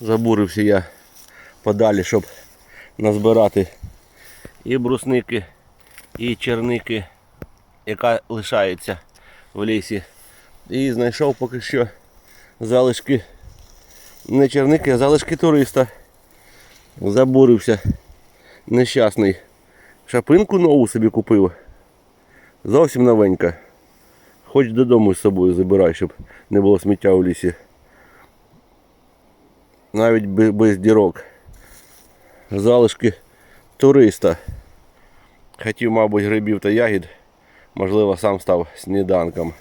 Забурився я подалі, щоб назбирати і брусники, і черники, яка лишається в лісі. І знайшов поки що залишки, не черники, а залишки туриста. Забурився. Нещасний. Шапинку нову собі купив. Зовсім новенька. Хоч додому з собою забирай, щоб не було сміття у лісі. Навіть без дірок. Залишки туриста. Хотів, мабуть, грибів та ягід. Можливо, сам став сніданком.